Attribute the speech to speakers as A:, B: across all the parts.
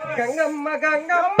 A: గంగమ్మ గంగమ్మ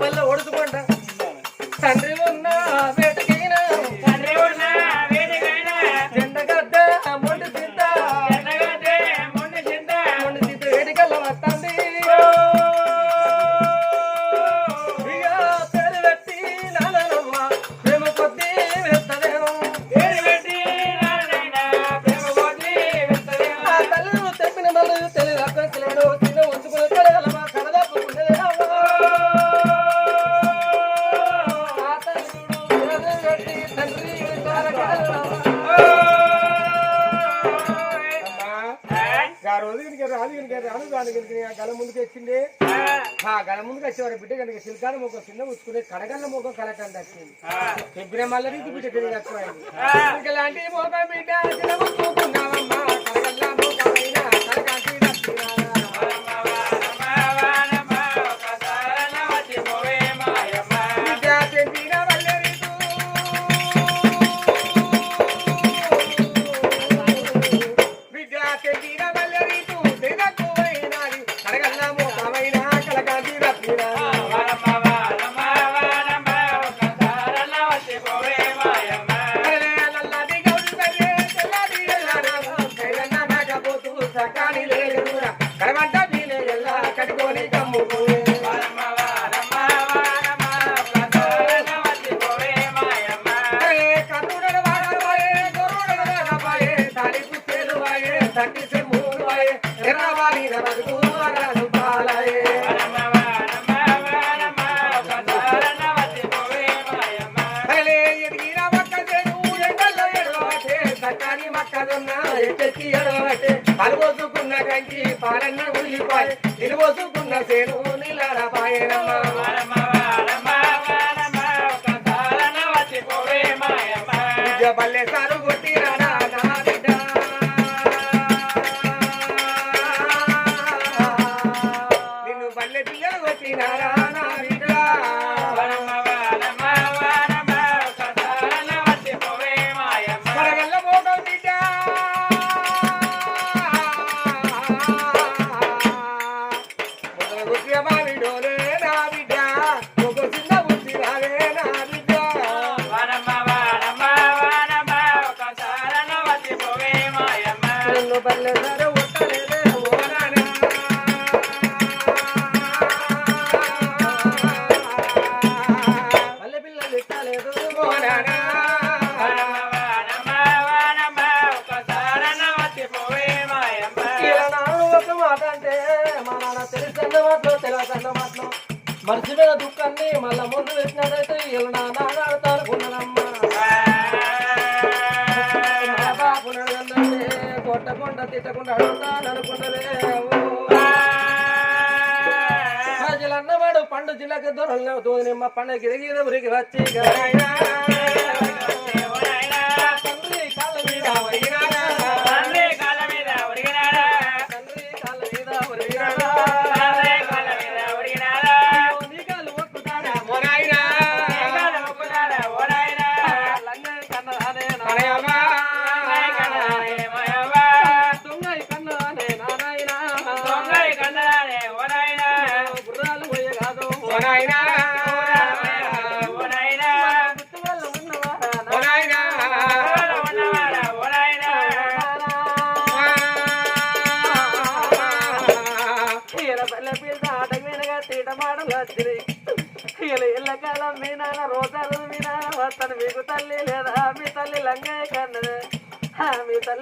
A: பல்ல ஒடுத்து కళ్ళు గల ముందుకు ఎక్కింది ఆ గల ముందుకు వచ్చేవారు బిడ్డ కనుక సిల్కాల మొగ్గ కింద ఉంచుకునే కడగల్ల మొగ్గ కలకండి వచ్చింది ఫిబ్రవరి మళ్ళీ బిడ్డ తిరిగి వచ్చిపోయింది ఇలాంటి మొగ్గ బిడ్డ బల్లే సారు. మీద దుఃఖాన్ని మళ్ళా ముందు పెట్టినట్టయితే ఇలా నా నాన్న కొట్టకుండా తిట్టకుండా అడుగుతాను అనుకున్నదే ప్రజలన్నవాడు పండు జిల్లాకి దొరలు దోనిమ్మ పండు గిరిగిరి ఉరికి వచ్చి. తండ్రి కాళ్ళ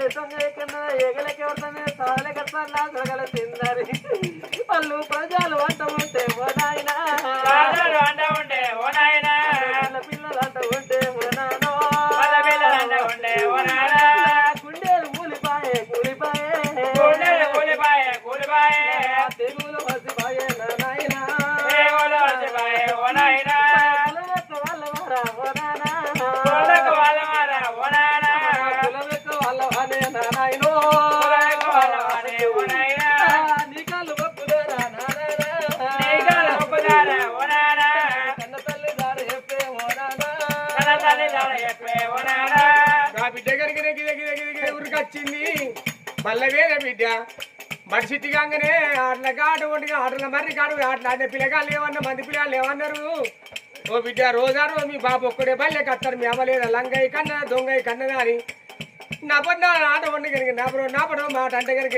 A: మీ తల్లి తొంగయ్య కన్నది ఎగలకి ఎవరితోనే వాళ్ళు ప్రజలు వంట ఉంటే ఓ నాయనా నా
B: బిడ్డ కనుక గిద గిద గిద బిడ్డ. మడిసిట్టి కాగానే ఆటల కాటు ఒంటిగా ఆటల మర్రి కాడు ఆటలు ఆడిన పిల్లగాళ్ళు ఏమన్నా మంది పిల్లగాళ్ళు ఏమన్నారు ఓ బిడ్డ రోజారు మీ బాబు ఒక్కడే బల్లె కత్తారు మీ అమ్మలేదా లంగయ్య కన్నా దొంగయ్య కన్నదా అని. నా పడిన ఆట వండి కనుక నా పడవ నా పడవ మాట అంటే కనుక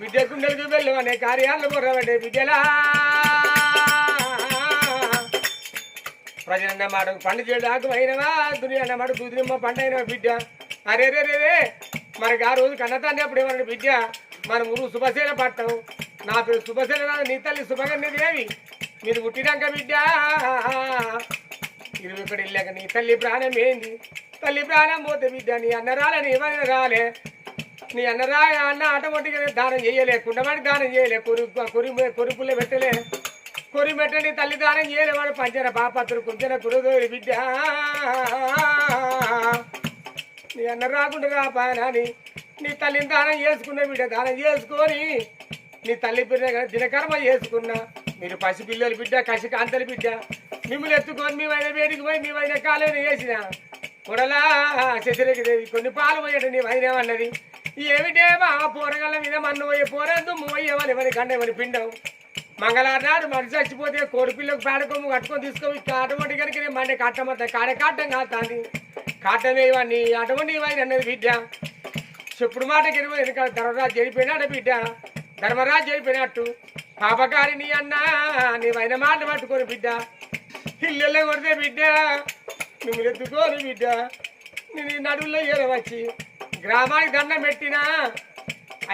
B: బిడ్డ గుండెలకు చూపెళ్ళు అనే కార్యాలు కొర్రబడ్డే బిడ్డలా. ప్రజలన్న మాట పండు చేయడానికి అయినవా దుని అన్న మాట దుదిరిమ్మ పండు అయినవా బిడ్డ? అరే రే రే మనకి ఆ రోజు కన్నతాన్ని అప్పుడు ఏమన్నా బిడ్డ? మన ఊరు శుభశీల పట్టం. నా పేరు శుభశీల రాదు నీ తల్లి శుభగన్నది ఏమి మీరు పుట్టినాక బిడ్డ ఇరవై ఒకటి వెళ్ళాక నీ తల్లి ప్రాణం ఏంది? తల్లి ప్రాణం పోతే బిడ్డ నీ అన్న రాలే నీ ఏమైనా రాలే నీ అన్న రా అన్న ఆటోమేటిక్గా దానం చేయలే కుండమని దానం చేయలే కొరి కొరి కొరిపుల్లే పెట్టలే. కొరిమెట్టని తల్లి దానం చేయలే వాడు పాపత్తులు కుంచన కురుదోరి బిడ్డ. నీ అన్న రాకుండా రాపానని నీ తల్లిని దానం చేసుకున్న బిడ్డ దానం చేసుకొని నీ తల్లి పిల్ల దినకర్మ చేసుకున్నా మీరు పసిపిల్లలు బిడ్డ కసి కాంతలు బిడ్డ మిమ్మల్ని ఎత్తుకొని మేమైన వేడికి పోయి మేమైన కాలేని వేసిన కొడలా శశిరేఖ దేవి కొన్ని పాలు పోయాడు నీ వైద్యమన్నది ఏమిటేమో ఆ పోరగల్ల మీద మన్ను పోయే పోరందు పోయేవని ఎవరి కండేవని పిండం. మంగళవారం మరి చచ్చిపోతే కోడి పేడకొమ్ము కట్టుకొని తీసుకొని అటువంటి కనుక నేను మండే కట్టమంతా కాడే కాటం కాస్తాంది కాటమేవని అటువంటి ఇవన్నీ అన్నది బిడ్డ. చెప్పుడు మాట కింద ఎందుకంటే ధర్మరాజు జరిపోయినాడు బిడ్డ. ధర్మరాజు జరిపోయినట్టు. పాపకారిని అన్న నీవైన మాట పట్టుకోరు బిడ్డ. ఇల్లెల్ల కొడితే బిడ్డ నువ్వు ఎత్తుకోరు బిడ్డ. నేను నడువుల్లో ఏరవచ్చి గ్రామానికి దండం పెట్టినా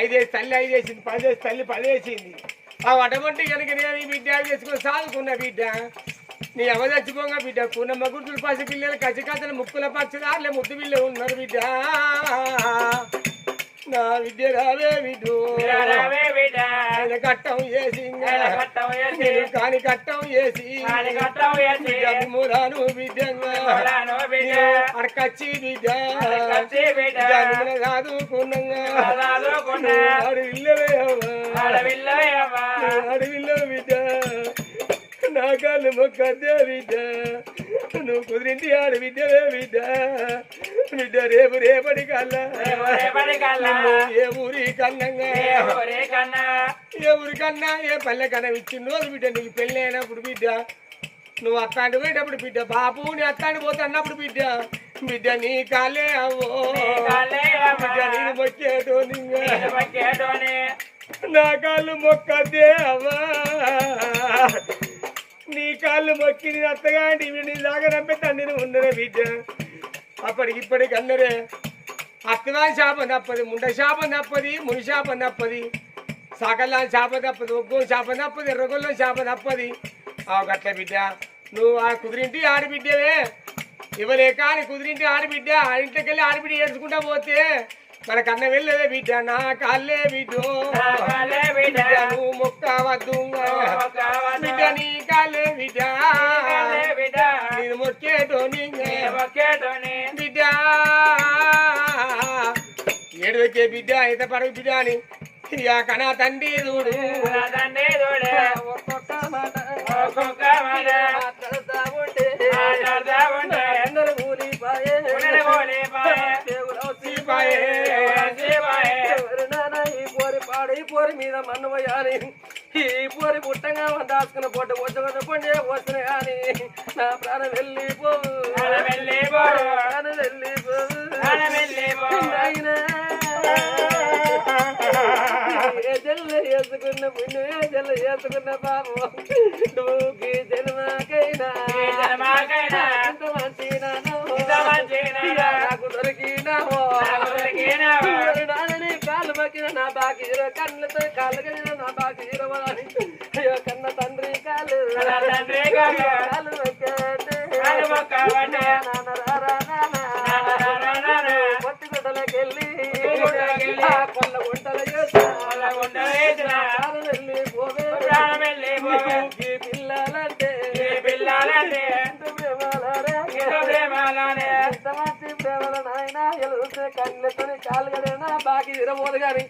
B: ఐదేసి తల్లి ఐదేసింది పదేసి తల్లి పదేసింది ఆ వడమంటి కనుక నేను ఈ బిడ్డ చేసుకుని సాదుకున్న బిడ్డ. నీ అవ చచ్చిపోగా బిడ్డ. కూనమ్మ గుర్తులు పసి పిల్లలు కచ్చి కథలు ముక్కుల పచ్చదారులే ముద్దు పిల్ల ఉన్నారు బిడ్డ. నా విద్య రావే విడు ఆయన కట్టం నేను కాని కట్టం చేసి మురాను బిడ్డంగా అడకచ్చి బిడ్డ. అడవిల్లవే అడవిల్లో బిడ్డ. నా కాళ్ళు మొక్కద్దే బిడ్డ. నువ్వు కుదిరింటి ఆడ బిడ్డవే బిడ్డ. బిడ్డ రేపు రేపటి కల్లా. ఏ ఊరి కన్నంగా. ఏ ఊరి కన్నా ఏ పల్లె కన్నా ఇచ్చిన రోజు బిడ్డ నీకు పెళ్ళి అయినప్పుడు బిడ్డ. నువ్వు అత్తాంటి పోయేటప్పుడు బిడ్డ. బాపు నీ అత్తాంటి పోతే అన్నప్పుడు బిడ్డ. బిడ్డ నీ కాలే అవో బిడ్డ నేను మొక్కేటో నా కాళ్ళు మొక్కద్దే అవ్వా. నీ కాళ్ళు మొక్కి నీ అత్తగా నీ దాకా నంపే తండ్రిని ఉన్నరే బిడ్డ. అప్పటికి ఇప్పటికి అన్నరే అత్తవాని శాపం తప్పది ముండ శాపం తప్పది ముని శాపం తప్పది. సకల్లాని శాపం తప్పది ఒగ్గో శాపం తప్పది ఎర్రగొల్లో శాపం తప్పది.
A: ఆ గట్ల బిడ్డ నువ్వు ఆ కుదిరింటి ఆడబిడ్డవే. ఇవ్వలే కానీ కుదిరింటి ఆడబిడ్డ ఆ ఇంట్లోకి వెళ్ళి ఆడబిడ్డ ఏడ్చుకుంటా పోతే మన కన్న వెళ్ళేదే బిడ్డ నా కాళ్ళే బిడ్డ. నువ్వు మొక్కవద్దు బిడ్డ నీ కాళ్ళే బిడ్డ. నేను మొక్కేటోని బిడ్డ ఏడు వచ్చే బిడ్డ. ఇంత పరుగు బిడ్డ అని. కనా తండ్రి చూడు
C: తండ్రి తోడే
A: ఒక్కొక్క మాట.
C: మాట.
A: మాట్లాడుతా ఉంటే కూలిపాయే.
C: కూలిపాయే.
A: ఈ పోరి పాడు ఈ పోరి మీద మన్ను పోయాలి. ఈ పోరి పుట్టంగా దాచుకున్న పొట్ట వచ్చి పండే వచ్చిన కానీ నా ప్రాణం వెళ్ళిపో
C: ప్రాణం వెళ్ళిపోవు.
A: ప్రాణం వెళ్ళిపో
C: ప్రాణం వెళ్ళిపోవు.
A: నాయనా. ఏ జల్ల వేసుకున్న పుణ్యం ఏ జల్ల వేసుకున్న పాపం నువ్వుకి జన్మకైనా ఇంత మంచినానో. నాకు దొరికినావో. నాదని కాలు మక్కిన నా బాకీరో కళ్ళతో కాళ్ళు కలిగిన నా బాకీరో అని అయ్యో కన్న తండ్రి కాలు
C: కాలు.
A: కాలు కళ్ళతోని కాలు కడేనా బాకి ఇరబోదు గాని.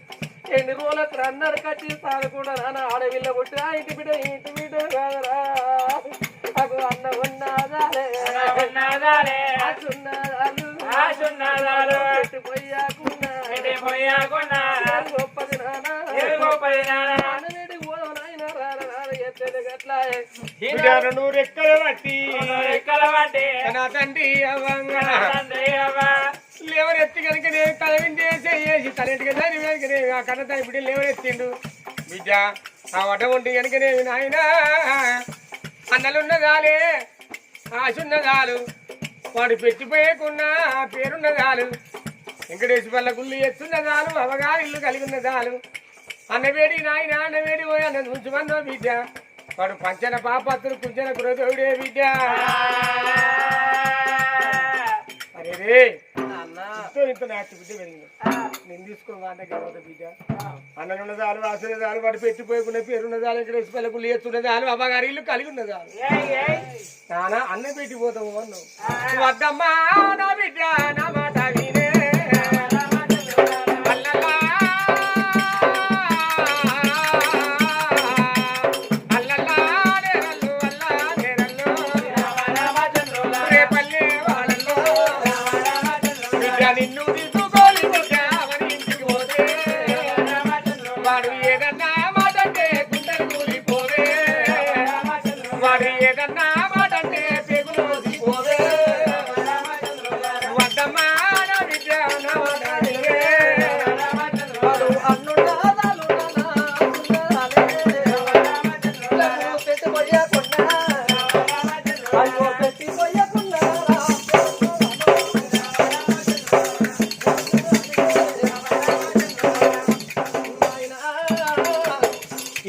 A: ఎన్ని రోజులకు అన్నారు కట్టి తాను కూడా నాన్న ఆడవిల్ల పుట్టి ఆ ఇంటి బిడ్డ ఇంటి బిడ్డ కాదరా. నాకు అన్న ఉన్నదాలే
C: పోయాకున్నా?
A: గొప్పది నాన్న.
C: గొప్పది నాన్న.
B: బట్టి తండ్రి అవ్వంగా.
C: తండ్రి అవ్వ.
B: లేవర్ ఎత్తి కనుక నేను తలవించేసి వేసి తలెంటికి దాని వెనకనే ఆ కన్న తన బిడ్డ లేవరెత్తిండు బిడ్డ ఆ వట ఉంటే కనుకనే నాయన అన్నలున్నదాలే ఆశున్నదాలు వాడు పెట్టిపోయేకున్నా ఆ పేరున్నదాలు వెంకటేశ్వర పల్ల గుళ్ళు ఎత్తున్నదాలు అవగాహ ఇల్లు కలిగి ఉన్నదాలు అన్నవేడి నాయన అన్నవేడి పోయి అన్న ఉంచుమన్నో బిడ్డ వాడు పంచన పాపత్తులు కుంచన గురదోడే బిడ్డ. అరే రే ఇంతో ఇంత నాటి బిడ్డ పెరిగింది నేను అంటే బిడ్డ. పేరున్నదాలు వెంకటేశ్వర పల్ల గుళ్ళు ఎత్తున్నదాలు అవగారు ఇల్లు కలిగి ఉన్నదాలు నానా అన్న పెట్టిపోతాము అన్నావు. వద్దమ్మా నా బిడ్డ నా మాట వినే.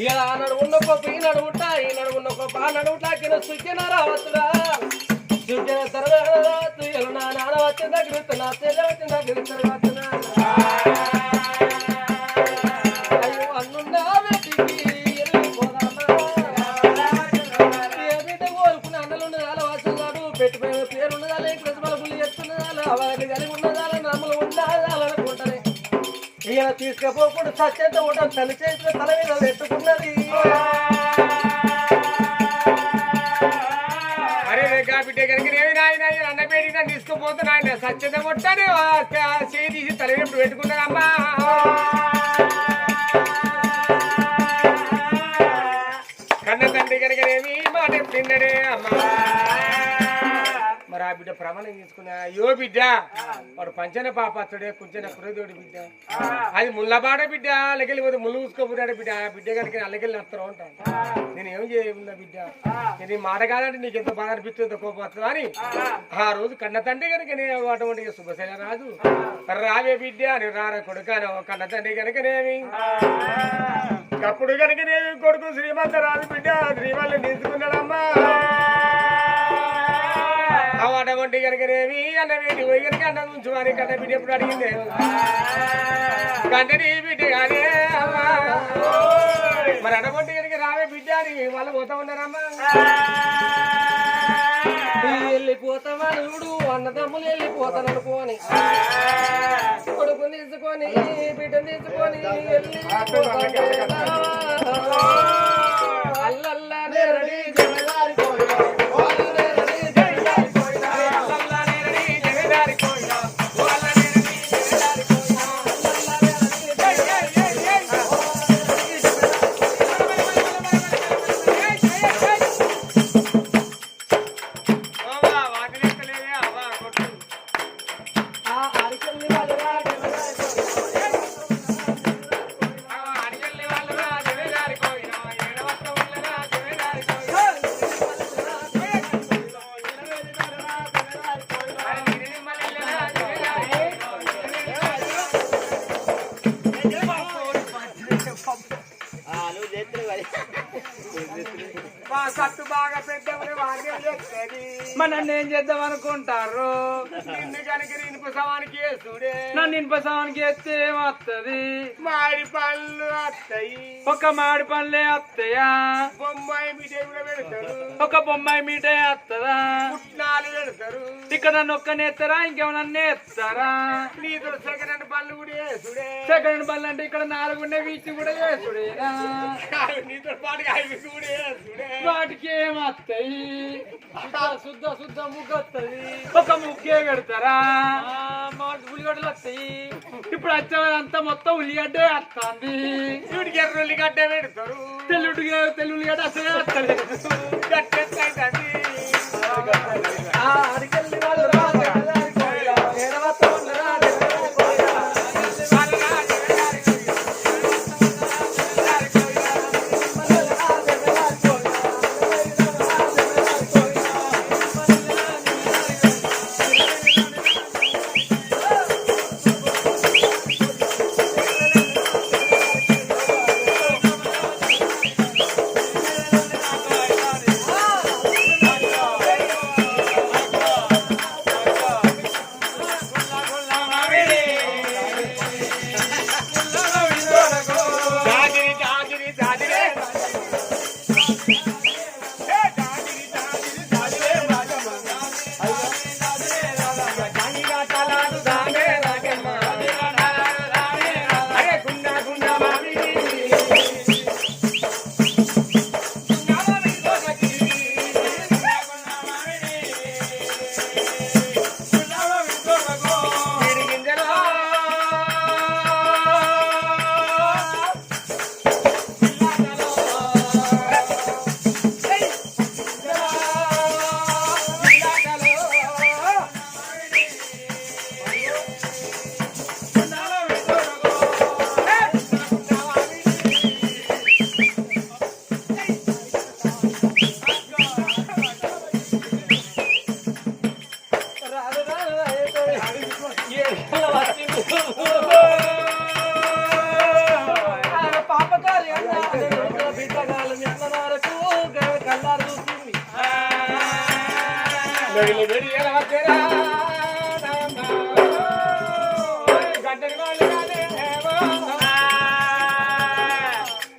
A: ఇలా నడువున్న గొప్ప ఈ నడువుట ఈ నడువున్న గొప్ప ఆ నడువుట కింద సుజ్జన రావచ్చురా. సుజ్జన తర్వాత ఇలా నాన్న వచ్చిన దగ్గర నా చెల్లె వచ్చిన దగ్గర తర్వాత తీసుకపోకుండా సత్యంత ఉండడం తల చేసిన తల మీద ఎత్తుకున్నది
B: అరే రేఖా బిడ్డ కనుక నేమి నాయన అన్న పేరు నన్ను తీసుకుపోతున్నా ఆయన సత్యత మొట్టానే చేయి తీసి బిడ్డ ప్రమాణం తీసుకున్నా అయ్యో బిడ్డ వాడు పంచన పాపత్తుడే కుంచన కురదోడి బిడ్డ. అది ముళ్ళబాడ బిడ్డ అల్లకెళ్ళి పోతే ముళ్ళు చూసుకోపోతాడు బిడ్డ. ఆ బిడ్డ కనుక అల్లకెళ్ళి వస్తారు ఉంటాను నేను ఏం చేయకుండా బిడ్డ? నేను మాట కాదంటే నీకు ఎంత బాధ అనిపిస్తుందో కోపం వస్తుందా అని. ఆ రోజు కన్న తండ్రి కనుక నేను అటువంటి శుభశైల రాదు. రావే బిడ్డ అని రారా కొడుకాను కన్న తండ్రి కనుకనేమి అప్పుడు కనుకనేమి కొడుకు శ్రీమంత రాదు బిడ్డ. శ్రీమల్ని నిలుచుకున్నాడమ్మా ఆ వంటి కనుకనేమి అన్న వీటి పోయి కనుక అన్న ఉంచుమని కన్న బిడ్డ ఎప్పుడు అడిగిందే? కంటని బిడ్డ కాదే అమ్మా. మరి వంటి కనుక రావే బిడ్డ అని వాళ్ళు పోతా ఉన్నారమ్మా.
A: వెళ్ళిపోతావా చూడు అన్నదమ్ములు వెళ్ళిపోతాను అనుకోని కొడుకుని తీసుకొని బిడ్డని తీసుకొని అల్లల్లా ఒక మాడి పనులే అత్తయా
B: బొమ్మాయి కూడా పెడతారు.
A: ఒక బొమ్మాయి మీటే అత్తదా?
B: పుట్నాలు పెడతారు.
A: ఇక్కడ నన్ను ఒక్కనే ఎత్తరా ఇంకేమన్నా ఎత్తారా
B: నీతో సెకండ్ పళ్ళు కూడా వేసుడే.
A: సెకండ్ బల్ అంటే ఇక్కడ నాలుగుండే వీచి కూడా
B: నీతో వేసుడే.
A: వాటికి ఏమత్తాయి శుద్ధ శుద్ధ ముగ్గు వస్తుంది ఒక ముగ్గే పెడతారా? ఉల్లిగడ్డలు వస్తాయి ఇప్పుడు వచ్చేదంతా మొత్తం ఉల్లిగడ్డే వస్తుంది
B: వీడికి ఎర్రొల్లి గడ్డ పెడతారు.
A: తెల్లుడి తెల్లు ఉల్లిగడ్డ అసలే అడికెళ్ళి వాళ్ళు రా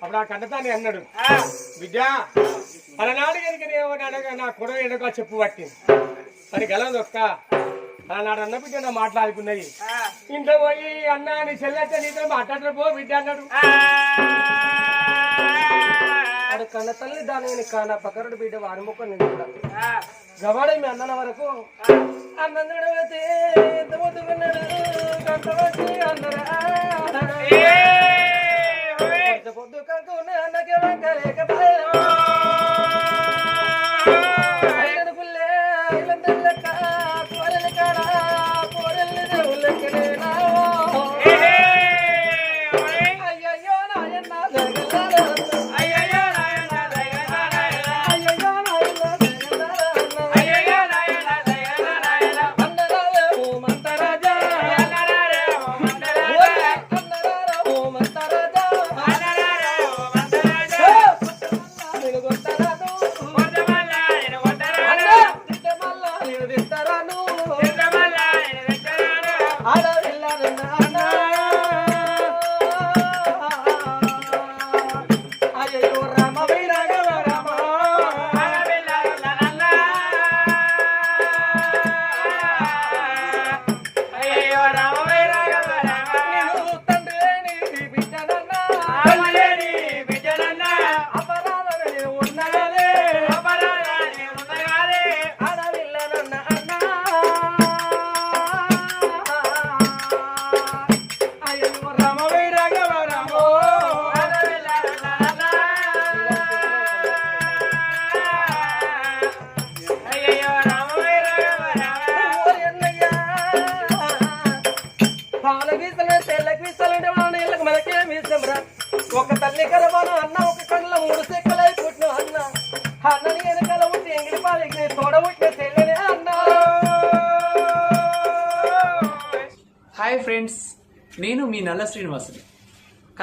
B: అప్పుడు ఆ కంటతాన్ని అన్నాడు. బిడ్డ అలనాడు కనుక నేను నా కొడవ ఎడగా చెప్పు పట్టింది. అని గలదు ఒక్క అలనాడు అన్న బిడ్డ మాట్లాడుకున్నది. ఇంట్లో పోయి అన్న నీ చెల్లెచ్చ నీతో మాట్లాడరు పో బిడ్డ అన్నాడు.
A: వాడు కన్న తల్లి దాని కాన పకరుడు బిడ్డ వారి ముఖం నేను కూడా గవాడ మీ అన్నల వరకు అన్నందుడు అయితే ఎంత ముద్దుకున్నాడు కంట వచ్చి అందరా. పొద్దు పొద్దు కంకున్న అన్నకే వంక